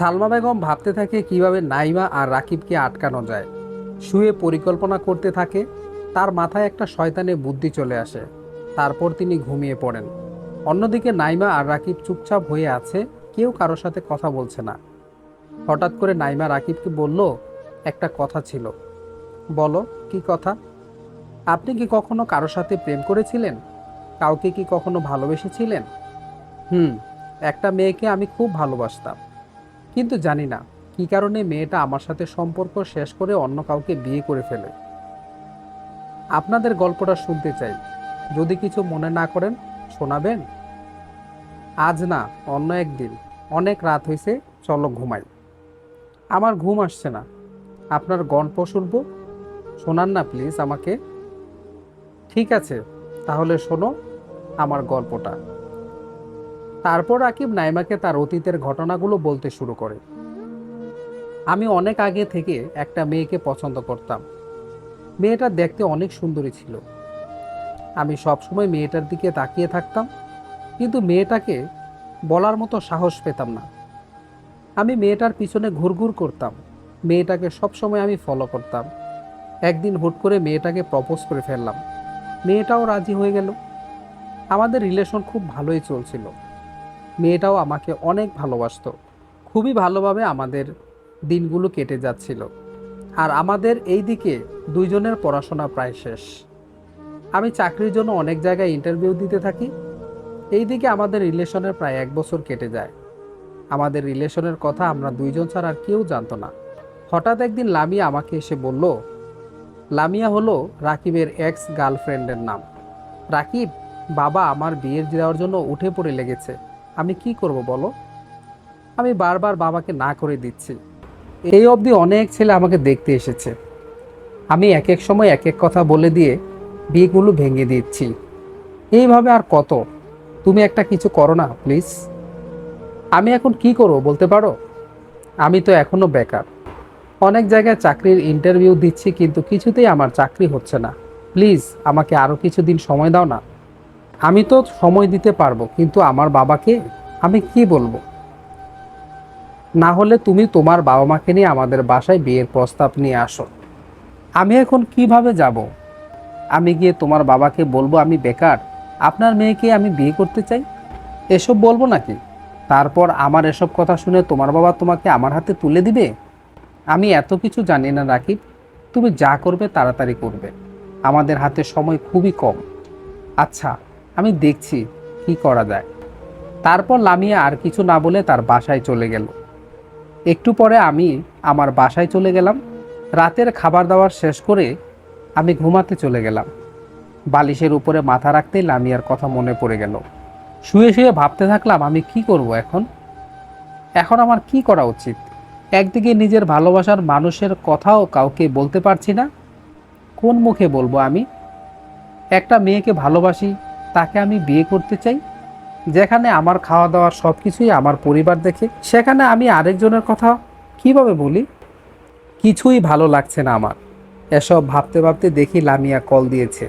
সালমা বেগম ভাবতে থাকে কীভাবে নাইমা আর রাকিবকে আটকানো যায়। শুয়ে পরিকল্পনা করতে থাকে, তার মাথায় একটা শয়তানে বুদ্ধি চলে আসে। তারপর তিনি ঘুমিয়ে পড়েন। অন্যদিকে নাইমা আর রাকিব চুপচাপ হয়ে আছে, কেউ কারোর সাথে কথা বলছে না। হঠাৎ করে নাইমা রাকিবকে বলল, একটা কথা ছিল। বলো, কি কথা? আপনি কি কখনো কারোর সাথে প্রেম করেছিলেন? কাউকে কি কখনো ভালোবেসেছিলেন? হুম, একটা মেয়েকে আমি খুব ভালোবাসতাম। কিন্তু জানি না কী কারণে মেয়েটা আমার সাথে সম্পর্ক শেষ করে অন্য কাউকে বিয়ে করে ফেলে। আপনাদের গল্পটা শুনতে চাই। যদি কিছু মনে না করেন, শোনাবেন? আজ না, অন্য একদিন। অনেক রাত হয়েছে চলো ঘুমাই। আমার ঘুম আসছে না। আপনার গল্প শুনব? শোনান না, প্লিজ, আমাকে। ঠিক আছে, তাহলে শোনো আমার গল্পটা। তারপর রাকিব নাইমাকে তার অতীতের ঘটনাগুলো বলতে শুরু করে। আমি অনেক আগে থেকে একটা মেয়েকে পছন্দ করতাম। মেয়েটা দেখতে অনেক সুন্দরী ছিল। আমি সবসময় মেয়েটার দিকে তাকিয়ে থাকতাম, কিন্তু মেয়েটাকে বলার মতো সাহস পেতাম না। আমি মেয়েটার পিছনে ঘুরঘুর করতাম। মেয়েটাকে সবসময় আমি ফলো করতাম। একদিন হুট করে মেয়েটাকে প্রপোজ করে ফেললাম। মেয়েটাও রাজি হয়ে গেল। আমাদের রিলেশন খুব ভালোই চলছিল। মেয়েটাও আমাকে অনেক ভালোবাসতো। খুবই ভালোভাবে আমাদের দিনগুলো কেটে যাচ্ছিল। আর আমাদের এই দিকে দুইজনের পড়াশোনা প্রায় শেষ। আমি চাকরির জন্য অনেক জায়গায় ইন্টারভিউ দিতে থাকি। এই দিকে আমাদের রিলেশনের প্রায় এক বছর কেটে যায়। আমাদের রিলেশনের কথা আমরা দুইজন ছাড়া আর কেউ জানতো না। হঠাৎ একদিন লামিয়া আমাকে এসে বলল, লামিয়া হলো রাকিবের এক্স গার্লফ্রেন্ডের নাম। রাকিব, বাবা আমার বিয়ের দেওয়ার জন্য উঠে পড়ে লেগেছে। আমি কি করব বলো? আমি বারবার বাবাকে না করে দিচ্ছি। এই অবধি অনেক ছেলে আমাকে দেখতে এসেছে। আমি এক এক সময় এক এক কথা বলে দিয়ে বিয়েগুলো ভেঙে দিচ্ছি। এইভাবে আর কত? তুমি একটা কিছু করো না প্লিজ আমি এখন কি করব বলতে পারো? আমি তো এখনও বেকার। অনেক জায়গায় চাকরির ইন্টারভিউ দিচ্ছি, কিন্তু কিছুতেই আমার চাকরি হচ্ছে না। প্লিজ আমাকে আরও কিছুদিন সময় দাও না। আমি তো সময় দিতে পারব, কিন্তু আমার বাবাকে আমি কি বলব? না হলে তুমি তোমার বাবা মাকে নিয়ে আমাদের বাসায় বিয়ের প্রস্তাব নিয়ে আসো। আমি এখন কীভাবে যাব? আমি গিয়ে তোমার বাবাকে বলব, আমি বেকার, আপনার মেয়েকে আমি বিয়ে করতে চাই? এসব বলব নাকি? তারপর আমার এসব কথা শুনে তোমার বাবা তোমাকে আমার হাতে তুলে দিবে? আমি এত কিছু জানি না, রাকিব। তুমি যা করবে তাড়াতাড়ি করবে। আমাদের হাতে সময় খুবই কম। আচ্ছা আমি দেখছি কি করা যায়। তারপর লামিয়া আর কিছু না বলে তার বাসায় চলে গেল। একটু পরে আমি আমার বাসায় চলে গেলাম। রাতের খাবার দাবার শেষ করে আমি ঘুমাতে চলে গেলাম। বালিশের উপরে মাথা রাখতেই লামিয়ার কথা মনে পড়ে গেল। শুয়ে শুয়ে ভাবতে থাকলাম, আমি কি করব এখন? এখন আমার কি করা উচিত? একদিকে নিজের ভালোবাসার মানুষের কথাও কাউকে বলতে পারছি না। কোন মুখে বলব আমি? একটা মেয়েকে ভালোবাসি তাকে আমি বিয়ে করতে চাই। যেখানে আমার খাওয়া দাওয়ার সব কিছুই আমার পরিবার দেখে, সেখানে আমি আরেকজনের কথা কীভাবে বলি? কিছুই ভালো লাগছে না আমার। এসব ভাবতে ভাবতে দেখি লামিয়া কল দিয়েছে।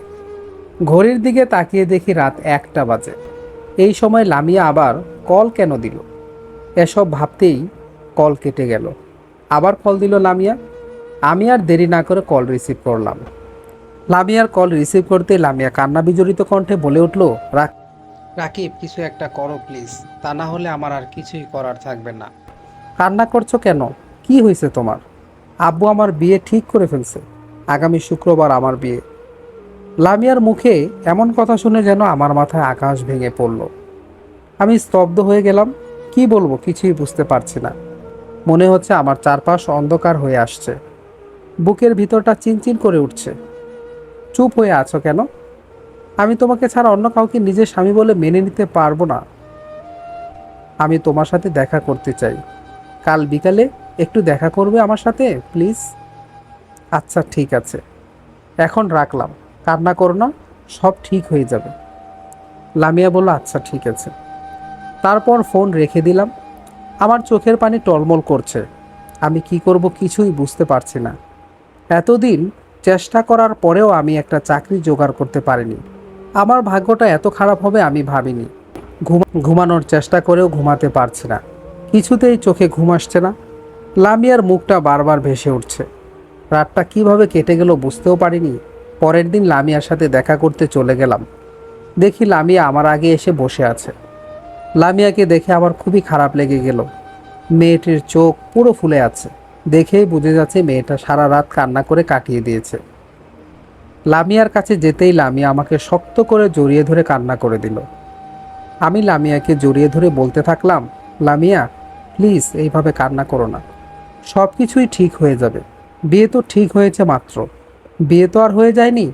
ঘড়ির দিকে তাকিয়ে দেখি রাত একটা বাজে। এই সময় লামিয়া আবার কল কেন দিল? এসব ভাবতেই কল কেটে গেল। আবার কল দিল লামিয়া। আমি আর দেরি না করে কল রিসিভ করলাম। লামিয়ার কল রিসিভ করতে লামিয়া কান্না বিজড়িত কণ্ঠে বলে উঠল রাকিব কিছু একটা করো প্লিজ তা না হলে আমার আর কিছুই করার থাকবে না। কান্না করছ কেন? কি হয়েছে তোমার? আব্বু আমার বিয়ে ঠিক করে ফেলছে আগামী শুক্রবার আমার বিয়ে। লামিয়ার মুখে এমন কথা শুনে যেন আমার মাথায় আকাশ ভেঙে পড়ল। আমি স্তব্ধ হয়ে গেলাম কি বলব কিছুই বুঝতে পারছি না। মনে হচ্ছে আমার চারপাশ অন্ধকার হয়ে আসছে। বুকের ভিতরটা চিনচিন করে উঠছে। চুপ হয়ে আছো কেন? আমি তোমাকে ছাড়া অন্য কাউকে নিজের স্বামী বলে মেনে নিতে পারব না। আমি তোমার সাথে দেখা করতে চাই। কাল বিকালে একটু দেখা করবে আমার সাথে, প্লিজ? আচ্ছা ঠিক আছে। এখন রাখলাম। কান্না করো না, সব ঠিক হয়ে যাবে। লামিয়া বলল আচ্ছা ঠিক আছে। তারপর ফোন রেখে দিলাম। আমার চোখের পানি টলমল করছে। আমি কি করব কিছুই বুঝতে পারছি না। এতদিন চেষ্টা করার পরেও আমি একটা চাকরি জোগাড় করতে পারিনি। আমার ভাগ্যটা এত খারাপ হবে আমি ভাবিনি। ঘুমানোর চেষ্টা করেও ঘুমাতে পারছি না। কিছুতেই চোখে ঘুম আসছে না। লামিয়ার মুখটা বারবার ভেসে উঠছে। রাতটা কীভাবে কেটে গেল বুঝতেও পারিনি। পরের দিন লামিয়ার সাথে দেখা করতে চলে গেলাম। দেখি লামিয়া আমার আগে এসে বসে আছে। লামিয়াকে দেখে আমার খুবই খারাপ লেগে গেল। মেয়েটির চোখ পুরো ফুলে আছে। দেখেই বুঝে যাচ্ছে মেয়েটা সারা রাত কান্না করে কাটিয়ে দিয়েছে। লামিয়ার কাছে যেতেই লামিয়া আমাকে শক্ত করে জড়িয়ে ধরে কান্না করে দিল। আমি লামিয়াকে জড়িয়ে ধরে বলতে থাকলাম, লামিয়া প্লিজ এইভাবে কান্না করো না। সব কিছুই ঠিক হয়ে যাবে। বিয়ে তো ঠিক হয়েছে মাত্র। বিয়ে তো আর হয়ে যায়নি।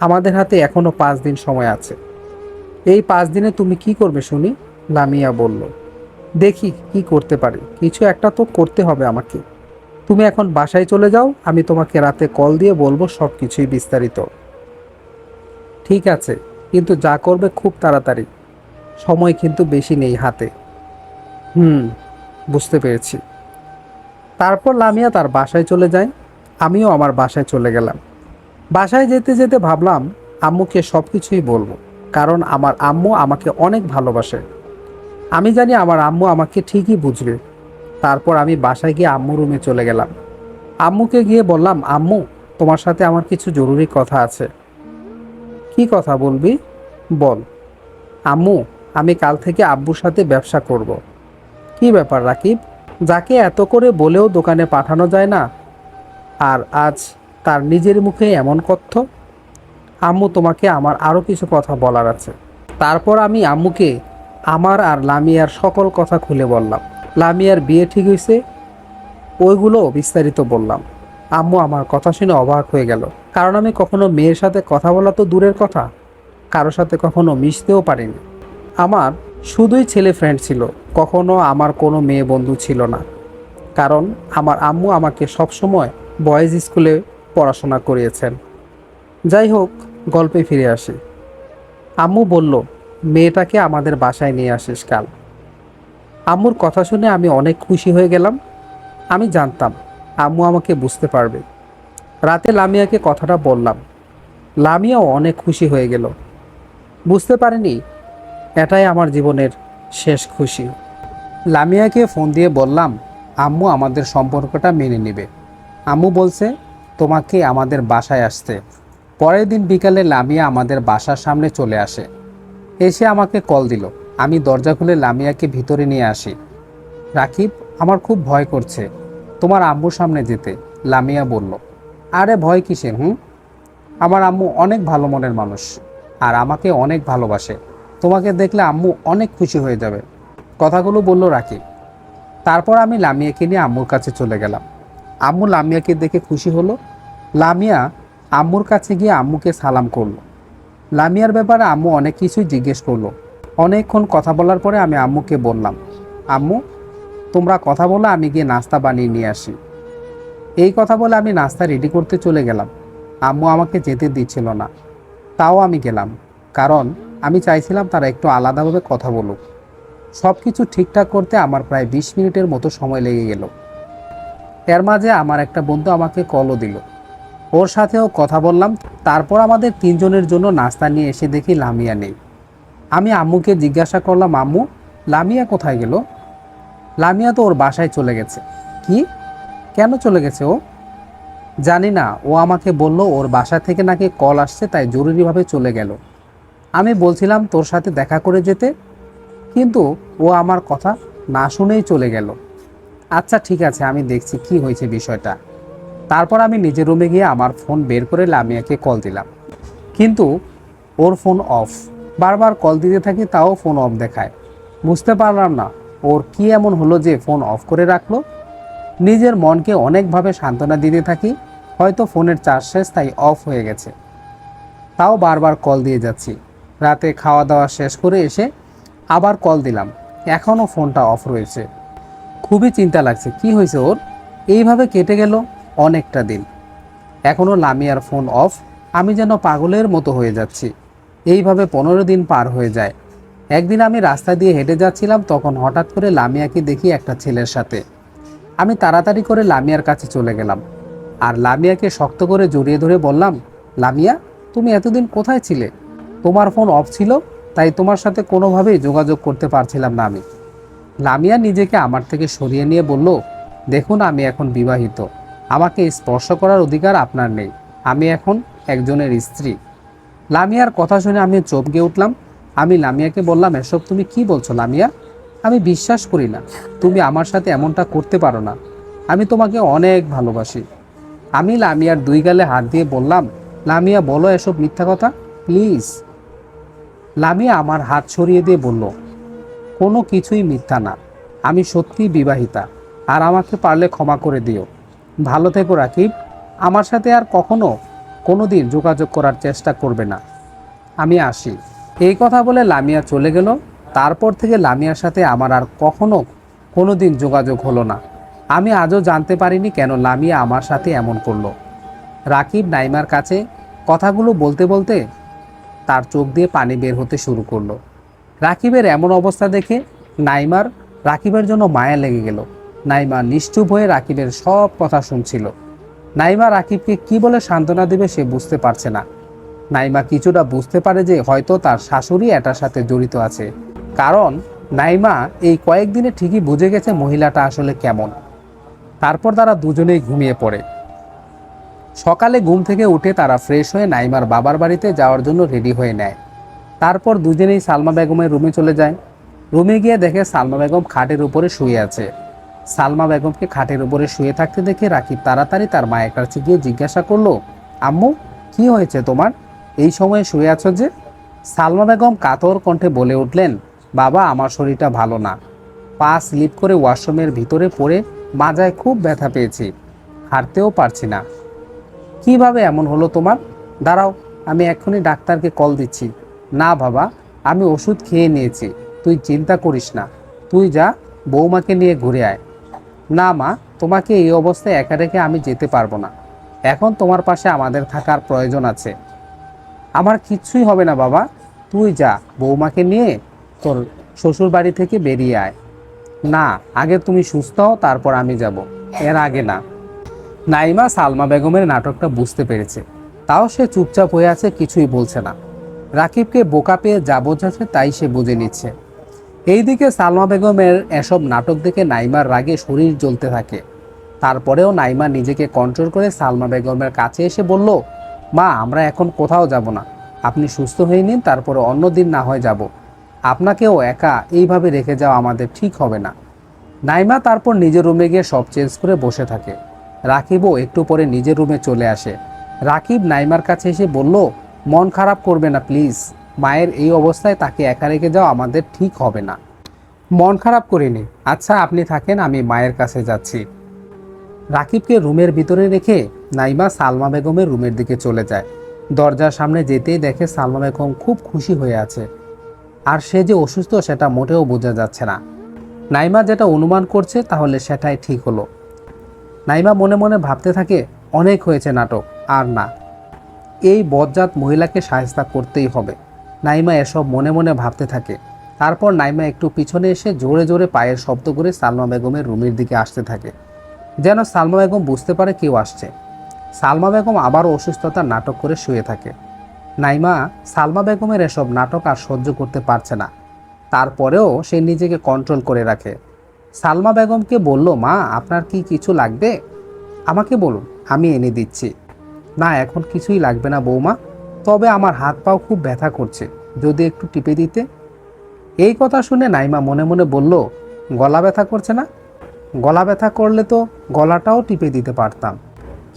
আমাদের হাতে এখনও পাঁচ দিন সময় আছে। এই পাঁচ দিনে তুমি কি করবে শুনি? লামিয়া বলল, দেখি কি করতে পারি। কিছু একটা তো করতে হবে আমাকে। তুমি এখন বাসায় চলে যাও, আমি তোমাকে রাতে কল দিয়ে বলব সব কিছুই বিস্তারিত। ঠিক আছে, কিন্তু যা করবে খুব তাড়াতাড়ি। সময় কিন্তু বেশি নেই হাতে। হুম, বুঝতে পেরেছি। তারপর লামিয়া তার বাসায় চলে যায়, আমিও আমার বাসায় চলে গেলাম। বাসায় যেতে যেতে ভাবলাম, আম্মুকে সব কিছুই বলব, কারণ আমার আম্মু আমাকে অনেক ভালোবাসে। আমি জানি আমার আম্মু আমাকে ঠিকই বুঝবে। তারপর আমি বাসায় গিয়ে আম্মু রুমে চলে গেলাম। আম্মুকে গিয়ে বললাম, আম্মু, তোমার সাথে আমার কিছু জরুরি কথা আছে। কি কথা বলবি? বল। আম্মু, আমি কাল থেকে আব্বুর সাথে ব্যবসা করব। কি ব্যাপার রাকিব? যাকে এত করে বলেও দোকানে পাঠানো যায় না? আর আজ তার নিজের মুখে এমন কথ্য? আম্মু, তোমাকে আমার আরও কিছু কথা বলার আছে। তারপর আমি আম্মুকে আমার আর লামিয়ার সকল কথা খুলে বললাম। লামিয়ার বিয়ে ঠিক হয়েছে ওইগুলো বিস্তারিত বললাম। আম্মু আমার কথা শুনে অবাক হয়ে গেল। কারণ আমি কখনো মেয়ের সাথে কথা বলা তো দূরের কথা, কারোর সাথে কখনো মিশতেও পারিনি। আমার শুধুই ছেলে ফ্রেন্ড ছিল, কখনো আমার কোনো মেয়ে বন্ধু ছিল না। কারণ আমার আম্মু আমাকে সবসময় বয়েজ স্কুলে পড়াশোনা করিয়েছেন। যাই হোক, গল্পে ফিরে আসি। আম্মু বলল, মেয়েটাকে আমাদের বাসায় নিয়ে আসিস কাল। আম্মুর কথা শুনে আমি অনেক খুশি হয়ে গেলাম। আমি জানতাম আম্মু আমাকে বুঝতে পারবে। রাতে লামিয়াকে কথাটা বললাম। লামিয়াও অনেক খুশি হয়ে গেল। বুঝতে পারিনি, এটাই আমার জীবনের শেষ খুশি। লামিয়াকে ফোন দিয়ে বললাম, আম্মু আমাদের সম্পর্কটা মেনে নেবে। আম্মু বলছে, তোমাকে আমাদের বাসায় আসতে। পরের দিন বিকালে লামিয়া আমাদের বাসার সামনে চলে আসে। এসে আমাকে কল দিল। আমি দরজা খুলে লামিয়াকে ভিতরে নিয়ে আসি। রাকিব, আমার খুব ভয় করছে। তোমার আম্মুর সামনে যেতে, লামিয়া বলল। আরে ভয় কিসের হুম? আমার আম্মু অনেক ভালো মনের মানুষ, আর আমাকে অনেক ভালোবাসে। তোমাকে দেখলে আম্মু অনেক খুশি হয়ে যাবে। কথাগুলো বলল রাকিব। তারপর আমি লামিয়াকে নিয়ে আম্মুর কাছে চলে গেলাম। আম্মু লামিয়াকে দেখে খুশি হলো। লামিয়া আম্মুর কাছে গিয়ে আম্মুকে সালাম করল। লামিয়ার ব্যাপারে আম্মু অনেক কিছুই জিজ্ঞেস করল। অনেকক্ষণ কথা বলার পরে আমি আম্মুকে বললাম, আম্মু, তোমরা কথা বলো আমি গিয়ে নাস্তা বানিয়ে নিয়ে আসি। এই কথা বলে আমি নাস্তা রেডি করতে চলে গেলাম। আম্মু আমাকে যেতে দিচ্ছিল না। তাও আমি গেলাম, কারণ আমি চাইছিলাম তারা একটু আলাদাভাবে কথা বলুক। সব কিছু ঠিকঠাক করতে আমার প্রায় বিশ মিনিটের মতো সময় লেগে গেল। এর মাঝে আমার একটা বন্ধু আমাকে কলও দিল। ওর সাথেও কথা বললাম, তারপর আমাদের তিনজনের জন্য নাস্তা নিয়ে এসে দেখি লামিয়া নেই। আমি আম্মুকে জিজ্ঞাসা করলাম, আম্মু, লামিয়া কোথায় গেল? লামিয়া তো ওর বাসায় চলে গেছে। কি? কেন চলে গেছে ও? জানি না, ও আমাকে বলল ওর বাসা থেকে নাকি কল আসছে, তাই জরুরিভাবে চলে গেল। আমি বলছিলাম তোর সাথে দেখা করে যেতে, কিন্তু ও আমার কথা না শুনেই চলে গেল। আচ্ছা ঠিক আছে, আমি দেখছি কি হয়েছে বিষয়টা। তারপর আমি নিজের রুমে গিয়ে আমার ফোন বের করে লামিয়াকে কল দিলাম। কিন্তু ওর ফোন অফ। বারবার কল দিতে থাকি তাও ফোন অফ দেখায়। বুঝতে পারলাম না, ওর কি এমন হলো যে ফোন অফ করে রাখল? নিজের মনকে অনেকভাবে সান্ত্বনা দিতে থাকি, হয়তো ফোনের চার্জ শেষ তাই অফ হয়ে গেছে। তাও বারবার কল দিয়ে যাচ্ছি। রাতে খাওয়া দাওয়া শেষ করে এসে আবার কল দিলাম। এখনও ফোনটা অফ রয়েছে। খুবই চিন্তা লাগছে, কি হয়েছে ওর? এইভাবে কেটে গেল অনেকটা দিন। এখনও লামিয়ার ফোন অফ আমি যেন পাগলের মতো হয়ে যাচ্ছি। এইভাবে পনেরো দিন পার হয়ে যায়। একদিন আমি রাস্তা দিয়ে হেঁটে যাচ্ছিলাম, তখন হঠাৎ করে লামিয়াকে দেখি একটা ছেলের সাথে। আমি তাড়াতাড়ি করে লামিয়ার কাছে চলে গেলাম আর লামিয়াকে শক্ত করে জড়িয়ে ধরে বললাম, লামিয়া, তুমি এতদিন কোথায় ছিলে? তোমার ফোন অফ ছিল, তাই তোমার সাথে কোনোভাবেই যোগাযোগ করতে পারছিলাম না আমি। লামিয়া নিজেকে আমার থেকে সরিয়ে নিয়ে বলল, দেখুন, আমি এখন বিবাহিত। আমাকে স্পর্শ করার অধিকার আপনার নেই। আমি এখন একজনের স্ত্রী। লামিয়ার কথা শুনে আমি চমকে উঠলাম। আমি লামিয়াকে বললাম, এসব তুমি কি বলছো লামিয়া? আমি বিশ্বাস করি না। তুমি আমার সাথে এমনটা করতে পারো না। আমি তোমাকে অনেক ভালোবাসি। আমি লামিয়ার দুই গালে হাত দিয়ে বললাম, লামিয়া, বলো এসব মিথ্যা কথা? প্লিজ। লামিয়া আমার হাত সরিয়ে দিয়ে বলল, কোনো কিছুই মিথ্যা না। আমি সত্যিই বিবাহিতা। আর আমাকে পারলে ক্ষমা করে দিও। ভালো থেকো রাকিব। আমার সাথে আর কখনো কোনো দিন যোগাযোগ করার চেষ্টা করবে না। আমি আসি। এই কথা বলে লামিয়া চলে গেল। তারপর থেকে লামিয়ার সাথে আমার আর কখনো কোনো দিন যোগাযোগ হলো না। আমি আজও জানতে পারিনি কেন লামিয়া আমার সাথে এমন করল। রাকিব নাইমার কাছে কথাগুলো বলতে বলতে তার চোখ দিয়ে পানি বের হতে শুরু করল। রাকিবের এমন অবস্থা দেখে নাইমার রাকিবের জন্য মায়া লেগে গেল। নাইমা নিশ্চুপ হয়ে রাকিবের সব কথা শুনছিল। নাইমা রাকিবকে কি বলে সান্ত্বনা দেবে সে বুঝতে পারছে না। নাইমা কিছুটা বুঝতে পারে যে হয়তো তার শাশুড়ি এটার সাথে জড়িত আছে। কারণ নাইমা এই কয়েকদিনে ঠিকই বুঝে গেছে মহিলাটা আসলে কেমন। তারপর তারা দুজনেই ঘুমিয়ে পড়ে। সকালে ঘুম থেকে উঠে তারা ফ্রেশ হয়ে নাইমার বাবার বাড়িতে যাওয়ার জন্য রেডি হয়ে নেয়। তারপর দুজনেই সালমা বেগমের রুমে চলে যায়। রুমে গিয়ে দেখে সালমা বেগম খাটের উপরে শুয়ে আছে। সালমা বেগমকে খাটের উপরে শুয়ে থাকতে দেখে রাকিব তাড়াতাড়ি তার মায়ের কাছে গিয়ে জিজ্ঞাসা করল, আম্মু, কি হয়েছে তোমার? এই সময়ে শুয়ে আছো যে? সালমা বেগম কাতর কণ্ঠে বলে উঠলেন, বাবা, আমার শরীরটা ভালো না। পা স্লিপ করে ওয়াশরুমের ভিতরে পড়ে মাজায় খুব ব্যথা পেয়েছি। হাঁটতেও পারছি না। কীভাবে এমন হলো তোমার? দাঁড়াও, আমি এক্ষুনি ডাক্তারকে কল দিচ্ছি। না বাবা, আমি ওষুধ খেয়ে নিয়েছি। তুই চিন্তা করিস না। তুই যা, বৌমাকে নিয়ে ঘুরে আয়। না, মা, তোমাকে এই অবস্থায় একা রেখে আমি যেতে পারব না। এখন তোমার পাশে আমাদের থাকার প্রয়োজন আছে। আমার কিচ্ছুই হবে না, বাবা। তুই যা, বৌমাকে নিয়ে তোর শ্বশুর বাড়ি থেকে বেরিয়ে আয়। না, আগে তুমি সুস্থ হও, তারপর আমি যাব। এর আগে না। নাইমা সালমা বেগমের নাটকটা বুঝতে পেরেছে। তাও সে চুপচাপ হয়ে আছে, কিছুই বলছে না। রাকিবকে বোকা পেয়ে যা বোঝাচ্ছে, তাই সে বুঝে নিচ্ছে। এইদিকে সালমা বেগমের এসব নাটক দেখে নাইমার রাগে শরীর জ্বলতে থাকে। তারপরেও নাইমা নিজেকে কন্ট্রোল করে সালমা বেগমের কাছে এসে বলল, মা, আমরা এখন কোথাও যাব না। আপনি সুস্থ হয়ে নিন, তারপরে অন্য দিন না হয় যাব। আপনাকেও একা এইভাবে রেখে যাওয়া আমাদের ঠিক হবে না। নাইমা তারপর নিজের রুমে গিয়ে সব চেঞ্জ করে বসে থাকে। রাকিবও একটু পরে নিজের রুমে চলে আসে। রাকিব নাইমার কাছে এসে বলল, মন খারাপ করবে না প্লিজ মায়ের এই অবস্থায় তাকে একা রেখে যাওয়া আমাদের ঠিক হবে না। মন খারাপ করিনি আচ্ছা আপনি থাকেন, আমি মায়ের কাছে যাচ্ছি। রাকিবকে রুমের ভিতরে রেখে নাইমা সালমা বেগমের রুমের দিকে চলে যায়। দরজার সামনে যেতেই দেখে সালমা বেগম খুব খুশি হয়ে আছে। আর সে যে অসুস্থ, সেটা মোটেও বোঝা যাচ্ছে না। নাইমা যেটা অনুমান করছে, তাহলে সেটাই ঠিক হলো। নাইমা মনে মনে ভাবতে থাকে, অনেক হয়েছে নাটক, আর না। এই বজ্জাত মহিলাকে সাহেস্তা করতেই হবে। নাইমা এসব মনে মনে ভাবতে থাকে। তারপর নাইমা একটু পিছনে এসে জোরে জোরে পায়ের শব্দ করে সালমা বেগমের রুমের দিকে আসতে থাকে। যেন সালমা বেগম বুঝতে পারে কেউ আসছে। সালমা বেগম আবারও অসুস্থতার নাটক করে শুয়ে থাকে। নাইমা, সালমা বেগমের এসব নাটক আর সহ্য করতে পারছে না। তারপরেও সে নিজেকে কন্ট্রোল করে রাখে। সালমা বেগমকে বলল, মা, আপনার কি কিছু লাগবে? আমাকে বলুন, আমি এনে দিচ্ছি। না, এখন কিছুই লাগবে না বৌমা। তবে আমার হাত পাও খুব ব্যথা করছে। যদি একটু টিপে দিতে। এই কথা শুনে নাইমা মনে মনে বলল, গলা ব্যথা করছে না? গলা ব্যথা করলে তো গলাটাও টিপে দিতে পারতাম।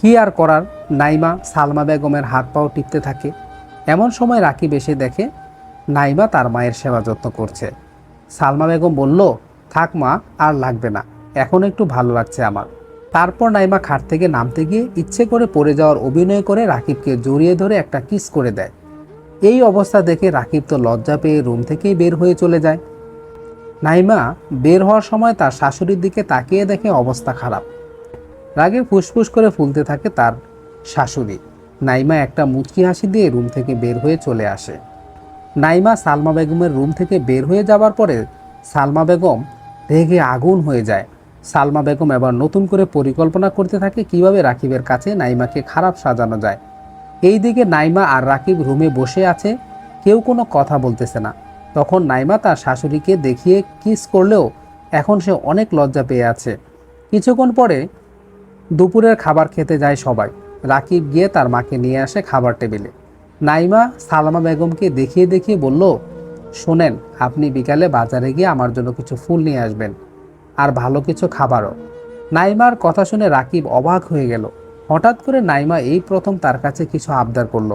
কি আর করার? নাইমা সালমা বেগমের হাত পাও টিপতে থাকে। এমন সময় রাকিব এসে দেখে নাইমা তার মায়ের সেবা যত্ন করছে। সালমা বেগম বলল, থাক মা, আর লাগবে না। এখন একটু ভালো লাগছে আমার। তারপর নাইমা খাট থেকে নামতে গিয়ে ইচ্ছে করে পড়ে যাওয়ার অভিনয় করে রাকিবকে জড়িয়ে ধরে একটা কিস করে দেয়। এই অবস্থা দেখে রাকিব তো লজ্জা পেয়ে রুম থেকেই বের হয়ে চলে যায়। নাইমা বের হওয়ার সময় তার শাশুড়ির দিকে তাকিয়ে দেখে অবস্থা খারাপ। রাগে ফুসফুস করে ফুলতে থাকে তার শাশুড়ি। নাইমা একটা মুচকি হাসি দিয়ে রুম থেকে বের হয়ে চলে আসে। নাইমা সালমা বেগমের রুম থেকে বের হয়ে যাবার পরে সালমা বেগম রেগে আগুন হয়ে যায়। সালমা বেগম এবার নতুন করে পরিকল্পনা করতে থাকে কীভাবে রাকিবের কাছে নাইমাকে খারাপ সাজানো যায়। এই দিকে নাইমা আর রাকিব রুমে বসে আছে, কেউ কোনো কথা বলতেছে না। তখন নাইমা তার শাশুড়িকে দেখিয়ে কিস করলেও এখন সে অনেক লজ্জা পেয়ে আছে। কিছুক্ষণ পরে দুপুরের খাবার খেতে যায় সবাই। রাকিব গিয়ে তার মাকে নিয়ে আসে খাবার টেবিলে। নাইমা সালামা বেগমকে দেখিয়ে দেখিয়ে বলল, শোনেন, আপনি বিকালে বাজারে গিয়ে আমার জন্য কিছু ফুল নিয়ে আসবেন। আর ভালো কিছু খাবারও। নাইমার কথা শুনে রাকিব অবাক হয়ে গেল। হঠাৎ করে নাইমা এই প্রথম তার কাছে কিছু আবদার করল।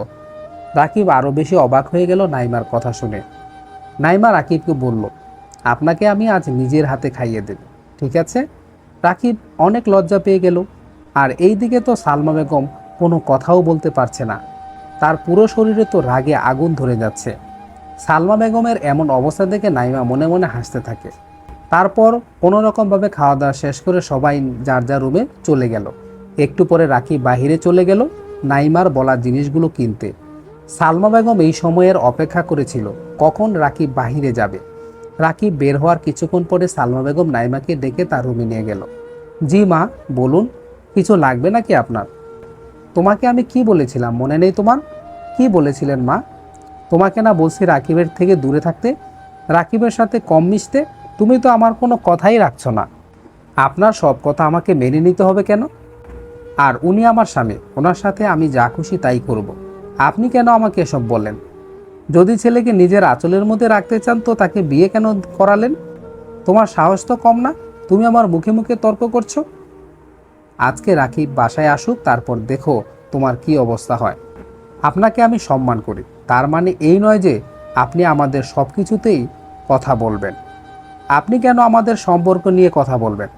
রাকিব আরও বেশি অবাক হয়ে গেল নাইমার কথা শুনে। নাইমা রাকিবকে বলল, আপনাকে আমি আজ নিজের হাতে খাইয়ে দেব, ঠিক আছে? রাকিব অনেক লজ্জা পেয়ে গেল। আর এই দিকে তো সালমা বেগম কোনো কথাও বলতে পারছে না। তার পুরো শরীরে তো রাগে আগুন ধরে যাচ্ছে। সালমা বেগমের এমন অবস্থা দেখে নাইমা মনে মনে হাসতে থাকে। তারপর কোনো রকমভাবে খাওয়া দাওয়া শেষ করে সবাই যার যার রুমে চলে গেল। একটু পরে রাকিব বাহিরে চলে গেল নাইমার বলা জিনিসগুলো কিনতে। সালমা বেগম এই সময়ের অপেক্ষা করেছিল, কখন রাকিব বাহিরে যাবে। রাকিব বের হওয়ার কিছুক্ষণ পরে সালমা বেগম নাইমাকে ডেকে তার রুমে নিয়ে গেল। জি মা, বলুন, কিছু লাগবে নাকি আপনার? তোমাকে আমি কি বলেছিলাম, মনে নেই তোমার? কি বলেছিলেন মা? তোমাকে না বলছি রাকিবের থেকে দূরে থাকতে? রাকিবের সাথে কম মিশতে? তুমি তো আমার কোনো কথাই রাখছো না। আপনার সব কথা আমাকে মেনে নিতে হবে কেন? আর উনি আমার স্বামী, ওনার সাথে আমি যা খুশি তাই করব। আপনি কেন আমাকে এসব বললেন? যদি ছেলেকে নিজের আঁচলের মধ্যে রাখতে চান তো তাকে বিয়ে কেন করালেন? তোমার সাহস তো কম না? তুমি আমার মুখে মুখে তর্ক করছ? আজকে রাকিব বাসায় আসুক, তারপর দেখো তোমার কি অবস্থা হয়। আপনাকে আমি সম্মান করি। তার মানে এই নয় যে আপনি আমাদের সব কিছুতেই কথা বলবেন। আপনি কেন আমাদের সম্পর্ক নিয়ে কথা বলবেন?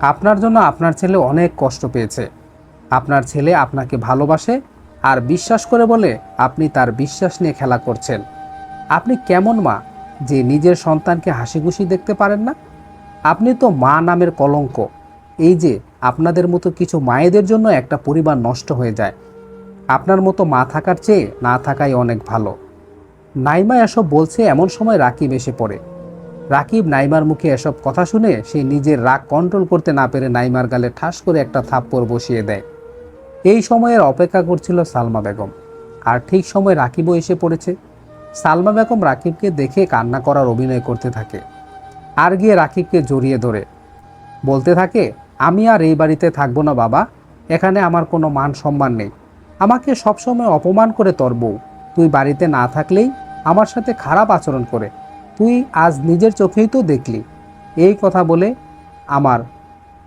আপনার জন্য আপনার ছেলে অনেক কষ্ট পেয়েছে। আপনার ছেলে আপনাকে ভালোবাসে আর বিশ্বাস করে বলে আপনি তার বিশ্বাস নিয়ে খেলা করছেন। আপনি কেমন মা যে নিজের সন্তানকে হাসি খুশি দেখতে পারেন না? আপনি তো মা নামের কলঙ্ক। এই যে আপনাদের মতো কিছু মায়েদের জন্য একটা পরিবার নষ্ট হয়ে যায়। আপনার মতো মা থাকার চেয়ে না থাকাই অনেক ভালো। নাইমা এসব বলছে এমন সময় রাকিব এসে পড়ে। রাকিব নাইমার মুখে এসব কথা শুনে সে নিজের রাগ কন্ট্রোল করতে না পেরে নাইমার গালে ঠাস করে একটা থাপ্পড় বসিয়ে দেয়। এই সময়ের অপেক্ষা করছিল সালমা বেগম। আর ঠিক সময় রাকিবও এসে পড়েছে। সালমা বেগম রাকিবকে দেখে কান্না করার অভিনয় করতে থাকে। আর গিয়ে রাকিবকে জড়িয়ে ধরে। বলতে থাকে, আমি আর এই বাড়িতে থাকব না বাবা। এখানে আমার কোনো মান সম্মান নেই। আমাকে সবসময় অপমান করে তোর তুই বাড়িতে না থাকলেই আমার সাথে খারাপ আচরণ করে। তুই আজ নিজের চোখেই তো দেখলি। এই কথা বলে আমার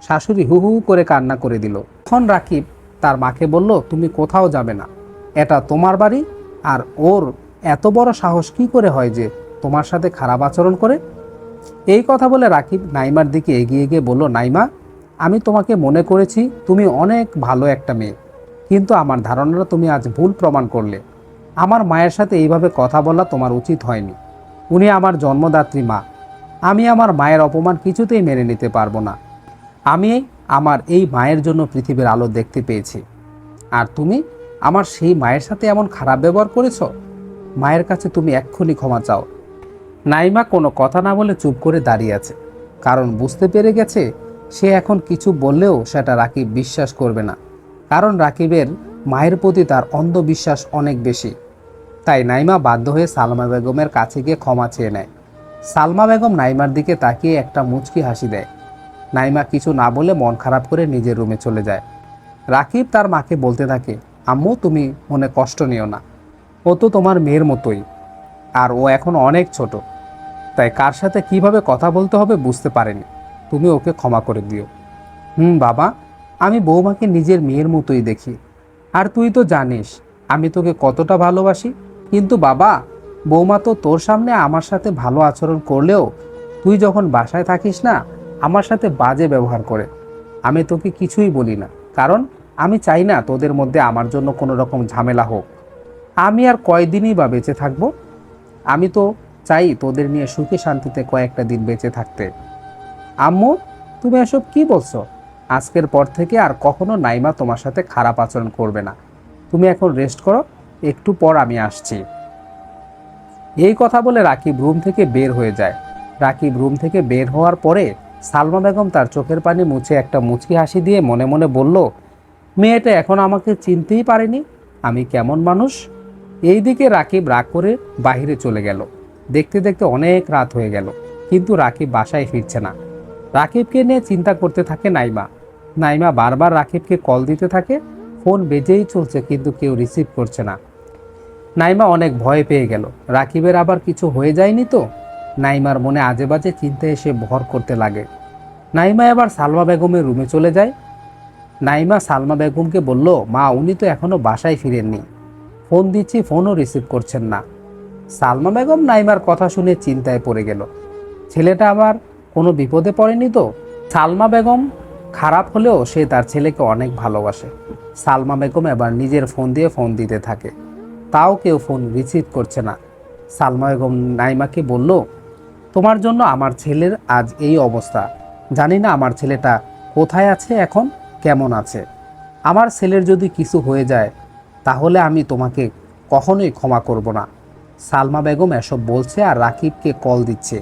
শাশুড়ি হু হু করে কান্না করে দিল। তখন রাকিব তার মাকে বলল, তুমি কোথাও যাবে না। এটা তোমার বাড়ি, আর ওর এত বড় সাহস কি করে হয় যে তোমার সাথে খারাপ আচরণ করে? এই কথা বলে রাকিব নাইমার দিকে এগিয়ে গিয়ে বলল, নাইমা, আমি তোমাকে মনে করেছি তুমি অনেক ভালো একটা মেয়ে, কিন্তু আমার ধারণাটা তুমি আজ ভুল প্রমাণ করলে। আমার মায়ের সাথে এইভাবে কথা বলা তোমার উচিত হয়নি। উনি আমার জন্মদাত্রী মা। আমি আমার মায়ের অপমান কিছুতেই মেনে নিতে পারব না। আমি আমার এই মায়ের জন্য পৃথিবীর আলো দেখতে পেয়েছি। আর তুমি আমার সেই মায়ের সাথে এমন খারাপ ব্যবহার করেছ? মায়ের কাছে তুমি এক্ষুনি ক্ষমা চাও। নাইমা কোনো কথা না বলে চুপ করে দাঁড়িয়ে আছে। কারণ বুঝতে পেরে গেছে, সে এখন কিছু বললেও সেটা রাকিব বিশ্বাস করবে না। কারণ রাকিবের মায়ের প্রতি তার অন্ধবিশ্বাস অনেক বেশি। তাই নাইমা বাধ্য হয়ে সালমা বেগমের কাছে গিয়ে ক্ষমা চেয়ে নেয়। সালমা বেগম নাইমার দিকে তাকিয়ে একটা মুচকি হাসি দেয়। নাইমা কিছু না বলে মন খারাপ করে নিজের রুমে চলে যায়। রাকিব তার মাকে বলতে থাকে, আম্মু, তুমি মনে কষ্ট নিও না। ও তো তোমার মেয়ের মতোই, আর ও এখন অনেক ছোট। তাই কার সাথে কীভাবে কথা বলতে হবে বুঝতে পারেনি। তুমি ওকে ক্ষমা করে দিও। হুম, বাবা, আমি বৌমাকে নিজের মেয়ের মতোই দেখি। আর তুই তো জানিস, আমি তোকে কতটা ভালোবাসি কিন্তু বাবা, বৌমা তো তোর সামনে আমার সাথে ভালো আচরণ করলেও তুই যখন বাসায় থাকিস না, আমার সাথে বাজে ব্যবহার করে। আমি তোকে কিছুই বলি না, কারণ আমি চাই না তোদের মধ্যে আমার জন্য কোনো রকম ঝামেলা হোক। আমি আর কয়দিনই বা বেঁচে থাকব? আমি তো চাই তোদের নিয়ে সুখে শান্তিতে কয়েকটা দিন বেঁচে থাকতে। আম্মু, তুমি এসব কি বলছো? আজকের পর থেকে আর কখনো নাইমা তোমার সাথে খারাপ আচরণ করবে না। তুমি এখন রেস্ট করো। একটু পর আমি আসছি। এই কথা বলে রাকিব রুম থেকে বের হয়ে যায়। রাকিব রুম থেকে বের হওয়ার পরে সালমা বেগম তার চোখের পানি মুছে একটা মুচকি হাসি দিয়ে মনে মনে বলল, মেয়েটা এখন আমাকে চিনতেই পারেনি। আমি কেমন মানুষ? এই দিকে রাকিব রাগ করে বাইরে চলে গেল। দেখতে দেখতে অনেক রাত হয়ে গেল, কিন্তু রাকিব বাসায় ফিরছে না। রাকিবকে নিয়ে চিন্তা করতে থাকে নাইমা। নাইমা বারবার রাকিবকে কল দিতে থাকে। ফোন বেজেই চলছে, কিন্তু কেউ রিসিভ করছে না। নাইমা অনেক ভয় পেয়ে গেল। রাকিবের আবার কিছু হয়ে যায়নি তো? নাইমার মনে আজে বাজে চিন্তা এসে ভর করতে লাগে। নাইমা এবার সালমা বেগমের রুমে চলে যায়। নাইমা সালমা বেগমকে বলল, মা, উনি তো এখনও বাসায় ফিরেননি। ফোন দিচ্ছি, ফোনও রিসিভ করছেন না। সালমা বেগম নাইমার কথা শুনে চিন্তায় পড়ে গেল। ছেলেটা আবার কোনো বিপদে পড়েনি তো? সালমা বেগম খারাপ হলেও সে তার ছেলেকে অনেক ভালোবাসে। সালমা বেগম এবার নিজের ফোন দিয়ে ফোন দিতে থাকে। তাও কেউ ফোন রিসিভ করছে না। সালমা বেগম নাইমাকে বলল, তোমার জন্য আমার ছেলের আজ এই অবস্থা। জানি না আমার ছেলেটা কোথায় আছে এখন, কেমন আছে। আমার ছেলের যদি কিছু হয়ে যায়, তাহলে আমি তোমাকে কখনোই ক্ষমা করব না। সালমা বেগম এসব বলছে আর রাকিবকে কল দিচ্ছে,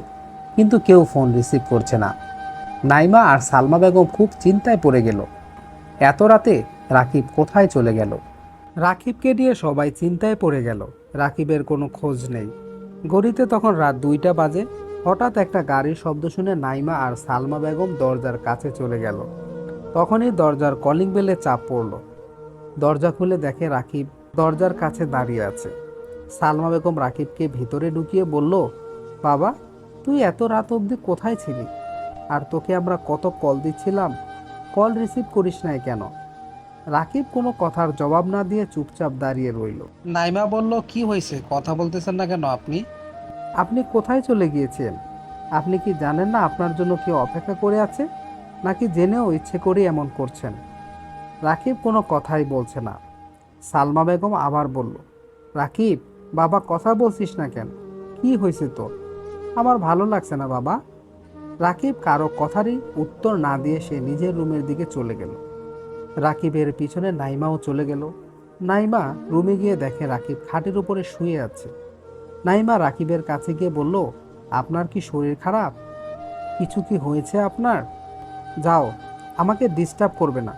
কিন্তু কেউ ফোন রিসিভ করছে না। নাইমা আর সালমা বেগম খুব চিন্তায় পড়ে গেল। এত রাতে রাকিব কোথায় চলে গেল? রাকিবকে নিয়ে সবাই চিন্তায় পড়ে গেল। রাকিবের কোনো খোঁজ নেই। ঘড়িতে তখন রাত দুইটা বাজে। হঠাৎ একটা গাড়ির শব্দ শুনে নাইমা আর সালমা বেগম দরজার কাছে চলে গেল। তখনই দরজার কলিং বেলে চাপ পড়ল। দরজা খুলে দেখে রাকিব দরজার কাছে দাঁড়িয়ে আছে। সালমা বেগম রাকিবকে ভিতরে ঢুকিয়ে বলল, বাবা, তুই এত রাত অবধি কোথায় ছিলি? আর তোকে আমরা কত কল দিচ্ছিলাম? কল রিসিভ করিস নাই কেন? রাকিব কোনো কথার জবাব না দিয়ে চুপচাপ দাঁড়িয়ে রইল। নাইমা বলল কি হয়েছে? কথা বলতেছেন না কেন আপনি? আপনি কোথায় চলে গিয়েছেন? আপনি কি জানেন না আপনার জন্য কেউ অপেক্ষা করে আছে? নাকি জেনেও ইচ্ছে করে এমন করছেন? রাকিব কোনো কথাই বলছে না। সালমা বেগম আবার বলল রাকিব বাবা কথা বলছিস না কেন? কি হয়েছে তোর? আমার ভালো লাগছে না বাবা। রাকিব কারও কথারই উত্তর না দিয়ে সে নিজের রুমের দিকে চলে গেল। রাকিবের পিছনে নাইমাও চলে গেল। নাইমা রুমে গিয়ে দেখে রাকিব খাটের উপরে শুয়ে আছে। নাইমা রাকিবের কাছে গিয়ে বলল, আপনার কি শরীর খারাপ? কিছু কি হয়েছে আপনার? যাও, আমাকে ডিস্টার্ব করবে না।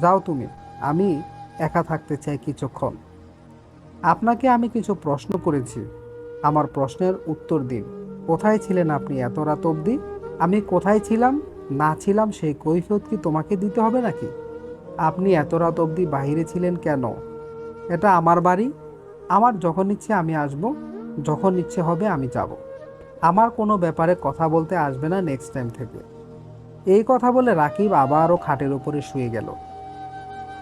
যাও তুমি, আমি একা থাকতে চাই কিছুক্ষণ। আপনাকে আমি কিছু প্রশ্ন করেছি। আমার প্রশ্নের উত্তর দিন। কোথায় ছিলেন আপনি এত রাত অবধি? আমি কোথায় ছিলাম? না ছিলাম, সেই কৈফিয়ত কি তোমাকে দিতে হবে নাকি? আপনি এত রাত অবধি বাইরে ছিলেন কেন? এটা আমার বাড়ি। আমার যখন ইচ্ছে আমি আসব, যখন ইচ্ছে হবে আমি যাব। আমার কোনো ব্যাপারে কথা বলতে আসবে না নেক্সট টাইম থেকে। এই কথা বলে রাকিব আবারও খাটের উপরে শুয়ে গেল।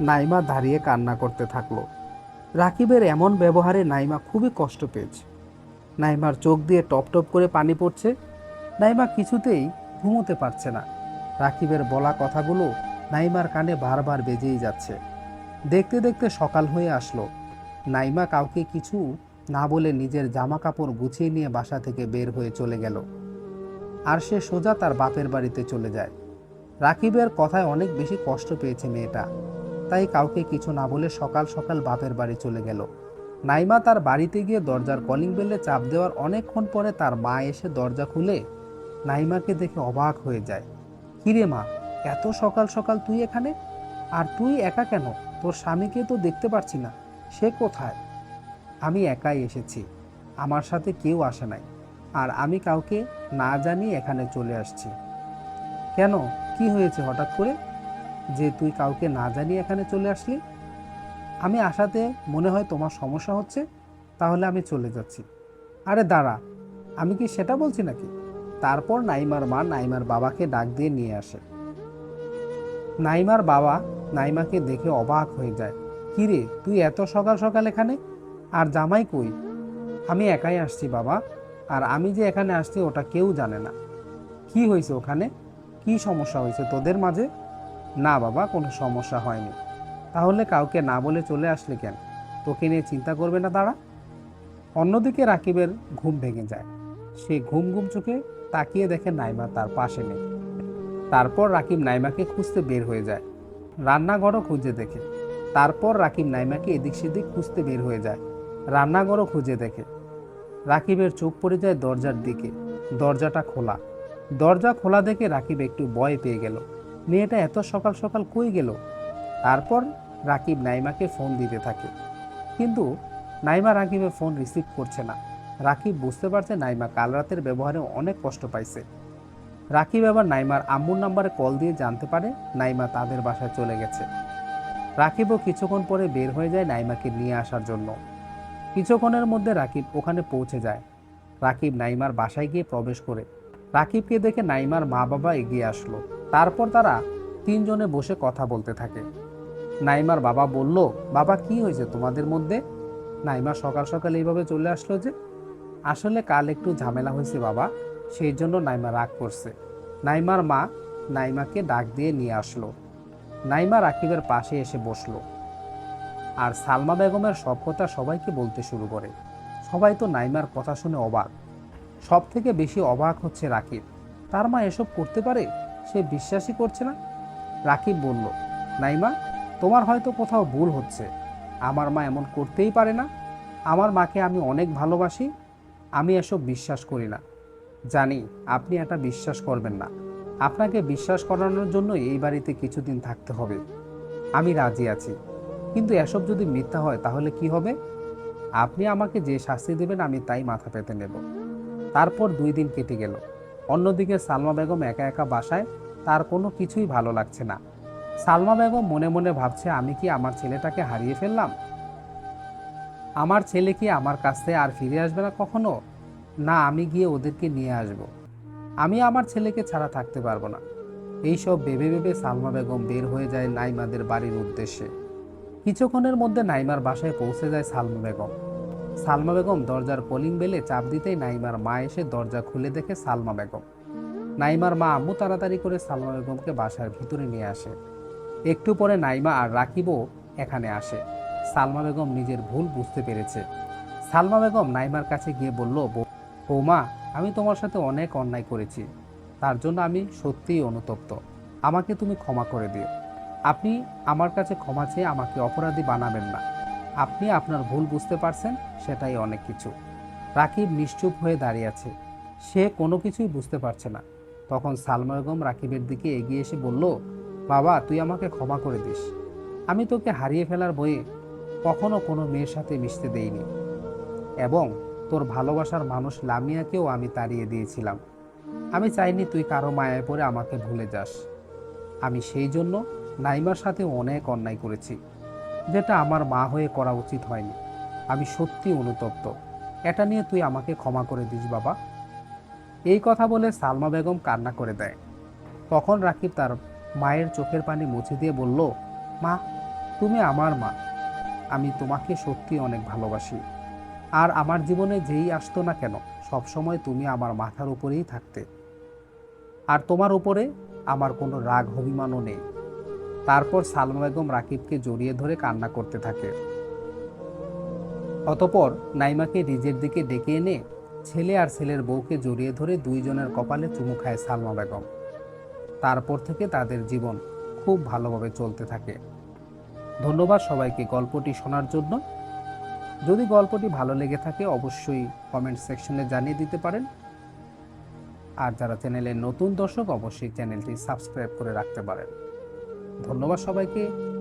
নাইমা দাঁড়িয়ে কান্না করতে থাকল। রাকিবের এমন ব্যবহারে নাইমা খুবই কষ্ট পেয়েছে। নাইমার চোখ দিয়ে টপ টপ করে পানি পড়ছে। নাইমা কিছুতেই ঘুমোতে পারছে না। রাকিবের বলা কথাগুলো নাইমার কানে বারবার বেজেই যাচ্ছে। দেখতে দেখতে সকাল হয়ে আসলো। নাইমা কাউকে কিছু না বলে নিজের জামা কাপড় গুছিয়ে নিয়ে বাসা থেকে বের হয়ে চলে গেল। আর সে সোজা তার বাপের বাড়িতে চলে যায়। রাকিবের কথায় অনেক বেশি কষ্ট পেয়েছে মেয়েটা। তাই কাউকে কিছু না বলে সকাল সকাল বাপের বাড়ি চলে গেল। নাইমা তার বাড়িতে গিয়ে দরজার কলিং বেলে চাপ দেওয়ার অনেকক্ষণ পরে তার মা এসে দরজা খুলে নাইমাকে দেখে অবাক হয়ে যায়। কিরে মা এত সকাল সকাল তুই এখানে? আর তুই একা কেন? তোর স্বামীকে তো দেখতে পারছি না। সে কোথায়? আমি একাই এসেছি। আমার সাথে কেউ আসে নাই। আর আমি কাউকে না জানিয়ে এখানে চলে আসছি। কেন? কি হয়েছে হঠাৎ করে? যে তুই কাউকে না জানিয়ে এখানে চলে আসলি? আমি আসাতে মনে হয় তোমার সমস্যা হচ্ছে। তাহলে আমি চলে যাচ্ছি। আরে দাঁড়া, আমি কি সেটা বলছি নাকি? তারপর নাইমার মা নাইমার বাবাকে ডাক দিয়ে নিয়ে আসে। নাইমার বাবা নাইমাকে দেখে অবাক হয়ে যায়। কিরে, তুই এত সকাল সকাল এখানে? আর জামাই কই? আমি একাই আসছি বাবা, আর আমি যে এখানে আসছি ওটা কেউ জানে না। কি হয়েছে ওখানে? কি সমস্যা হয়েছে তোদের মাঝে? না বাবা, কোনো সমস্যা হয়নি। তাহলে কাউকে না বলে চলে আসলে কেন? তোকে নিয়ে চিন্তা করবে না তারা অন্যদিকে রাকিবের ঘুম ভেঙে যায়। সে ঘুম ঘুম চোখে তাকিয়ে দেখে নাইমা তার পাশে নেই। তারপর রাকিব নাইমাকে খুঁজতে বের হয়ে যায়। রান্নাঘরও খুঁজে দেখে। তারপর রাকিব নাইমাকে এদিক সেদিক খুঁজতে বের হয়ে যায়। রান্নাঘরও খুঁজে দেখে। রাকিবের চোখ পড়ে যায় দরজার দিকে। দরজাটা খোলা। দরজা খোলা দেখে রাকিব একটু ভয় পেয়ে গেল। মেয়েটা এত সকাল সকাল কই গেল? তারপর রাকিব নাইমাকে ফোন দিতে থাকে। কিন্তু নাইমা রাকিবের ফোন রিসিভ করছে না। রাকিব বুঝতে পারছে নাইমা কাল রাতের ব্যবহারে অনেক কষ্ট পাইছে। রাকিব এবার নাইমার আম্মুর নাম্বারে কল দিয়ে জানতে পারে নাইমা তাদের বাসায় চলে গেছে। রাকিবও কিছুক্ষণ পরে বের হয়ে যায় নাইমাকে নিয়ে আসার জন্য। কিছুক্ষণের মধ্যে রাকিব ওখানে পৌঁছে যায়। রাকিব নাইমার বাসায় গিয়ে প্রবেশ করে। রাকিবকে দেখে নাইমার মা বাবা এগিয়ে আসলো। তারপর তারা তিনজনে বসে কথা বলতে থাকে। নাইমার বাবা বলল, বাবা, কি হয়েছে তোমাদের মধ্যে? নাইমা সকাল সকাল এইভাবে চলে আসলো যে, আসলে কাল একটু ঝামেলা হয়েছে বাবা। সেই জন্য নাইমা রাগ করছে। নাইমার মা নাইমাকে ডাক দিয়ে নিয়ে আসলো। নাইমা রাকিবের পাশে এসে বসল। আর সালমা বেগমের সব কথা সবাইকে বলতে শুরু করে। সবাই তো নাইমার কথা শুনে অবাক। সব থেকে বেশি অবাক হচ্ছে রাকিব। তার মা এসব করতে পারে? সে বিশ্বাসই করছে না। রাকিব বলল, নাইমা, তোমার হয়তো কোথাও ভুল হচ্ছে। আমার মা এমন করতেই পারে না। আমার মাকে আমি অনেক ভালোবাসি। আমি এসব বিশ্বাস করি না। জানি আপনি এটা বিশ্বাস করবেন না। আপনাকে বিশ্বাস করানোর জন্য এই বাড়িতে কিছুদিন থাকতে হবে। আমি রাজি আছি। কিন্তু এসব যদি মিথ্যা হয় তাহলে কি হবে? আপনি আমাকে যে শাস্তি দেবেন আমি তাই মাথা পেতে নেব। তারপর দুই দিন কেটে গেল। অন্যদিকে সালমা বেগম একা একা বাসায় তার কোনো কিছুই ভালো লাগছে না। সালমা বেগম মনে মনে ভাবছে, আমি কি আমার ছেলেটাকে হারিয়ে ফেললাম? আমার ছেলে কি আমার কাছে আর ফিরে আসবে না কখনো? না, আমি গিয়ে ওদেরকে নিয়ে আসব। আমি আমার ছেলেকে ছাড়া থাকতে পারব না। এইসব ভেবে ভেবে সালমা বেগম বের হয়ে যায় নাইমাদের বাড়ির উদ্দেশ্যে। কিছুক্ষণের মধ্যে নাইমার বাসায় পৌঁছে যায় সালমা বেগম। সালমা বেগম দরজার কলিং বেলে চাপ দিতেই নাইমার মা এসে দরজা খুলে দেখে সালমা বেগম। নাইমার মা আম্মু তাড়াতাড়ি করে সালমা বেগমকে বাসার ভিতরে নিয়ে আসে। একটু পরে নাইমা আর রাকিবও এখানে আসে। সালমা বেগম নিজের ভুল বুঝতে পেরেছে। সালমা বেগম নাইমার কাছে গিয়ে বলল "বৌ- বৌমা আমি তোমার সাথে অনেক অন্যায় করেছি। তার জন্য আমি সত্যিই অনুতপ্ত। আমাকে তুমি ক্ষমা করে দিও। আপনি আমার কাছে ক্ষমা চেয়ে আমাকে অপরাধী বানাবেন না। আপনি আপনার ভুল বুঝতে পারছেন, সেটাই অনেক কিছু। রাকিব নিশ্চুপ হয়ে দাঁড়িয়ে আছে। সে কোনো কিছুই বুঝতে পারছে না। তখন সালমা বেগম রাকিবের দিকে এগিয়ে এসে বলল, বাবা, তুই আমাকে ক্ষমা করে দিস। আমি তোকে হারিয়ে ফেলার বয়ে কখনো কোনো মেয়ের সাথে মিশতে দেইনি। এবং তোর ভালোবাসার মানুষ লামিয়াকেও আমি তাড়িয়ে দিয়েছিলাম। আমি চাইনি তুই কারও মায়ায় পড়ে আমাকে ভুলে যাস। আমি সেই জন্য নাইমার সাথে অনেক অন্যায় করেছি, যেটা আমার মা হয়ে করা উচিত হয়নি। আমি সত্যি অনুতপ্ত। এটা নিয়ে তুই আমাকে ক্ষমা করে দিস, বাবা। এই কথা বলে সালমা বেগম কান্না করে দেয়। তখন রাকিব তার মায়ের চোখের পানি মুছে দিয়ে বলল, মা, তুমি আমার মা। আমি তোমাকে সত্যি অনেক ভালোবাসি। আর আমার জীবনে যেই আসতো না কেন সবসময় তুমি আমার মাথার উপরেই থাকতে। আর তোমার উপরে আমার কোনো রাগ, অভিমানও নেই। তারপর সালমা বেগম রাকিবকে জড়িয়ে ধরে কান্না করতে থাকে। অতপর নাইমাকে নিজের দিকে ডেকে এনে ছেলে আর ছেলের বউকে জড়িয়ে ধরে দুইজনের কপালে চুমু খায় সালমা বেগম। তারপর থেকে তাদের জীবন খুব ভালোভাবে চলতে থাকে। ধন্যবাদ সবাইকে গল্পটি শোনার জন্য। যদি গল্পটি ভালো লেগে থাকে, অবশ্যই কমেন্ট সেকশনে জানিয়ে দিতে পারেন। আর যারা চ্যানেলের নতুন দর্শক, অবশ্যই চ্যানেলটি সাবস্ক্রাইব করে রাখতে পারেন। ধন্যবাদ সবাইকে।